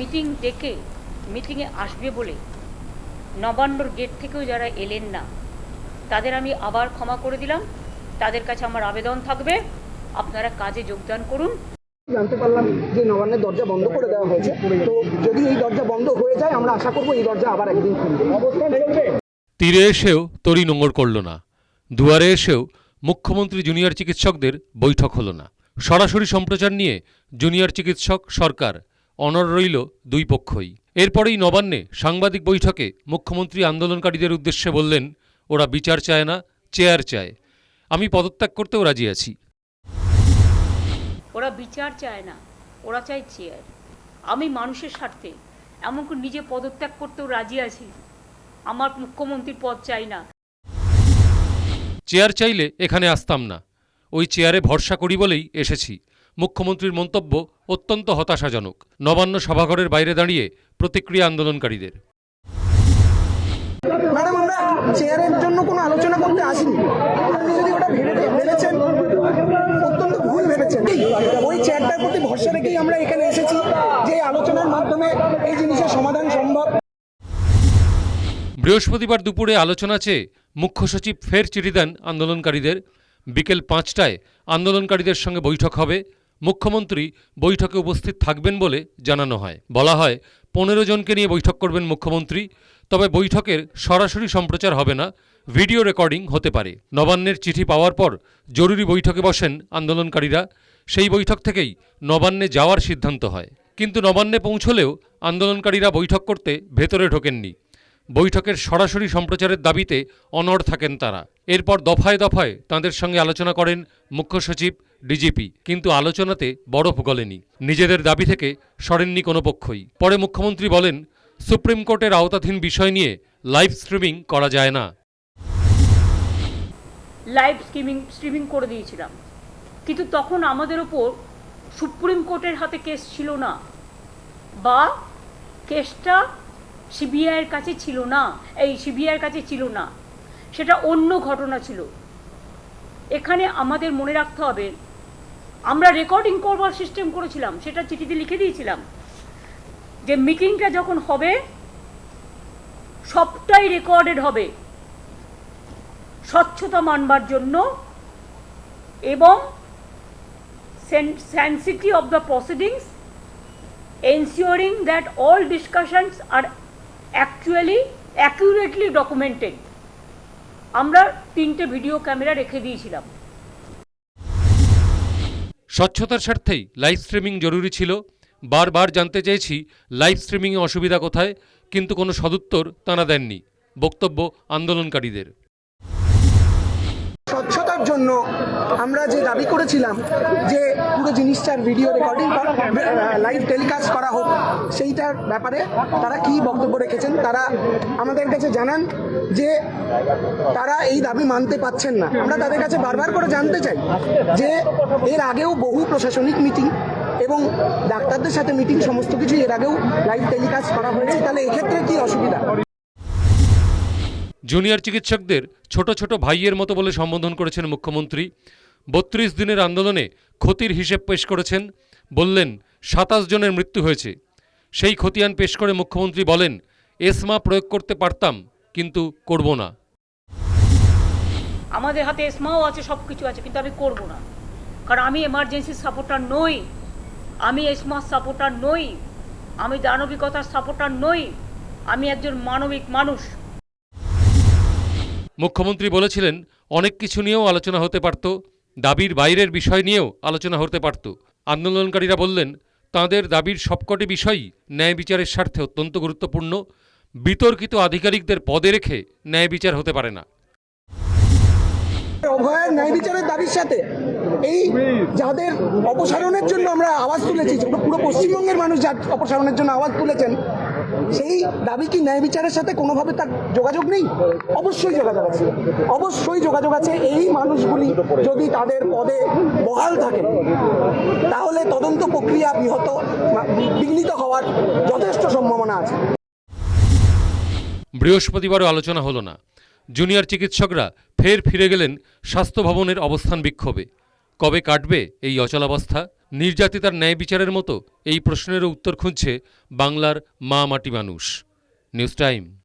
Meeting ডেকে মিটিংয়ে আসবে বলে নবান্নর গেট থেকেও যারা এলেন না তাদের আমি আবার ক্ষমা করে দিলাম। তাদের কাছে আমার আবেদন থাকবে। আপনারা কাজে যোগদান করুন। জানতে পারলাম যে নবান্নের দরজা বন্ধ করে দেওয়া হয়েছে। তো যদি এই দরজা বন্ধ হয়ে যায় আমরা আশা করব এই দরজা আবার একদিন খুলবে। তীরে এসেও তরি নোঙর করল না। দুয়ারে এসেও মুখ্যমন্ত্রী জুনিয়র চিকিৎসকদের বৈঠক হলো না। সরাসরি সম্প্রচার নিয়ে জুনিয়র চিকিৎসক সরকার অনর রইল দুই পক্ষই। এরপরেই নবান্নে সাংবাদিক বৈঠকে মুখ্যমন্ত্রী আন্দোলনকারীদের উদ্দেশ্যে বললেন ওরা বিচার চায় না চেয়ার চায়। আমি পদত্যাগ করতেও রাজি আছি। ওরা বিচার চায় না ওরা চায় চেয়ার। আমি মানুষের স্বার্থে এমনকি নিজে পদত্যাগ করতেও রাজি আছি। আমার মুখ্যমন্ত্রীর পদ চাই না। চেয়ার চাইলে এখানে আসতাম না। ওই চেয়ারে ভরসা করি বলেই এসেছি। মুখ্যমন্ত্রীর মন্তব্য অত্যন্ত হতাশাজনক। নবান্ন সভাঘরের বাইরে দাঁড়িয়ে প্রতিক্রিয়া আন্দোলনকারীদের। ম্যাডাম আমরা চেয়ারের জন্য কোনো আলোচনা করতে আসিনি। আপনি যদি ওটা ভেবে ভেবেছেন অত্যন্ত ভুল ভেবেছেন। ওই চেয়ারটার প্রতি ভরসা রেখেই আমরা এখানে এসেছি যে আলোচনার মাধ্যমে এই জিনিসের সমাধান সম্ভব। বৃহস্পতিবার দুপুরে আলোচনা চেয়ে মুখ্য সচিব ফের চিঠি দেন আন্দোলনকারীদের। বিকেল পাঁচটায় আন্দোলনকারীদের সঙ্গে বৈঠক হবে। মুখ্যমন্ত্রী বৈঠকে উপস্থিত থাকবেন বলে জানানো হয়। বলা হয়, পনেরো জনকে নিয়ে বৈঠক করবেন মুখ্যমন্ত্রী, তবে বৈঠকের সরাসরি সম্প্রচার হবে না, ভিডিও রেকর্ডিং হতে পারে। নবান্নের চিঠি পাওয়ার পর জরুরি বৈঠকে বসেন আন্দোলনকারীরা। সেই বৈঠক থেকেই নবান্নে যাওয়ার সিদ্ধান্ত হয়। কিন্তু নবান্নে পৌঁছলেও আন্দোলনকারীরা বৈঠক করতে ভেতরে ঢোকেননি। বৈঠকের সরাসরি সম্প্রচারের দাবিতে অনড় থাকেন তারা। এরপর দফায় দফায় তাঁদের সঙ্গে আলোচনা করেন মুখ্য সচিব ডিজিপি। কিন্তু আলোচনাতে বরফ গলেনি। নিজেদের দাবি থেকে সরেননি কোনো পক্ষই। পরে মুখ্যমন্ত্রী বলেন, সুপ্রিম কোর্টের আওতাধীন বিষয় নিয়ে লাইভ স্ট্রিমিং করা যায় না। লাইভ স্ট্রিমিং স্ট্রিমিং করে দিয়েছিলাম। কিন্তু তখন আমাদের ওপর সুপ্রিম কোর্টের হাতে কেস ছিল না। বা কেসটা সিবিআইয়ের কাছে ছিল না। এই সিবিআইয়ের কাছে ছিল না। সেটা অন্য ঘটনা ছিল। এখানে আমাদের মনে রাখতে হবে আমরা রেকর্ডিং করবার সিস্টেম করেছিলাম, সেটা চিঠিতে লিখে দিয়েছিলাম যে মিটিংটা যখন হবে, সবটাই রেকর্ডেড হবে। স্বচ্ছতা মানবার জন্য এবং sanctity of the proceedings ensuring that all discussions আর actually, accurately ডকুমেন্টেড আমরা তিনটে ভিডিও ক্যামেরা রেখে দিয়েছিলাম। স্বচ্ছতার স্বার্থেই লাইভ স্ট্রিমিং জরুরি ছিল। বারবার জানতে চেয়েছি লাইভ স্ট্রিমিংয়ে অসুবিধা কোথায়? কিন্তু কোনো সদুত্তর তাঁরা দেননি। বক্তব্য আন্দোলনকারীদের। স্বচ্ছতার জন্য আমরা যে দাবি করেছিলাম যে পুরো জিনিসটার ভিডিও রেকর্ডিং লাইভ টেলিকাস্ট করা হোক, সেইটার ব্যাপারে তারা কি বক্তব্য রেখেছেন তারা আমাদের কাছে জানান যে তারা এই দাবি মানতে পাচ্ছেন না। আমরা তাদের কাছে বারবার করে জানতে চাই যে এর আগেও বহু প্রশাসনিক মিটিং এবং ডাক্তারদের সাথে মিটিং সমস্ত কিছু এর আগেও লাইভ টেলিকাস্ট করা হয়েছে, তাহলে এক্ষেত্রে কি অসুবিধা? জুনিয়র চিকিৎসকদের ছোট ছোট ভাইয়ের মতো বলে সম্বোধন করেছেন মুখ্যমন্ত্রী। বত্রিশ দিনের আন্দোলনে ক্ষতির হিসেব পেশ করেছেন, বললেন সাতাশ জনের মৃত্যু হয়েছে। সেই খতিয়ান পেশ করে মুখ্যমন্ত্রী বলেন, এসমা প্রয়োগ করতে পারতাম, কিন্তু করব না। আমাদের হাতে এসমাও আছে সব কিছু আছে, কিন্তু আমি করব না। কারণ আমি এমার্জেন্সি সাপোর্টার নই। আমি এসমার সাপোর্টার নই। আমি দানবিকতার সাপোর্টার নই। আমি একজন মানবিক মানুষ। মুখ্যমন্ত্রী বলেছিলেন, অনেক কিছু নিয়েও আলোচনা হতে পারত, দাবির বাইরের বিষয় নিয়েও আলোচনা হতে পারত। আন্দোলনকারীরা বললেন, তাঁদের দাবির সবকটি বিষয়ই ন্যায় বিচারের স্বার্থে অত্যন্ত গুরুত্বপূর্ণ, বিতর্কিত আধিকারিকদের পদে রেখে ন্যায় বিচার হতে পারে না। অভয়ের ন্যায় বিচারের দাবির সাথে এই যাদের অপসারণের জন্য আমরা আওয়াজ তুলেছি, পুরো পশ্চিমবঙ্গের মানুষ যার অপসারণের জন্য আওয়াজ তুলেছেন সেই দাবি কি ন্যায় বিচারের সাথে কোনোভাবে তার যোগাযোগ নেই? অবশ্যই যোগাযোগ আছে। অবশ্যই যোগাযোগ আছে। এই মানুষগুলি যদি তাদের পদে বহাল থাকে, তাহলে তদন্ত প্রক্রিয়া বৃহত বিঘ্নিত হওয়ার যথেষ্ট সম্ভাবনা আছে। বৃহস্পতিবারও আলোচনা হলো না। জুনিয়র চিকিৎসকরা ফের ফিরে গেলেন স্বাস্থ্য ভবনের অবস্থান বিক্ষোভে। কবে কাটবে এই অচলাবস্থা নির্যাতিতার ন্যায় বিচারের মতো এই প্রশ্নেরও উত্তর খুঁজছে বাংলার মা মাটি মানুষ। News time.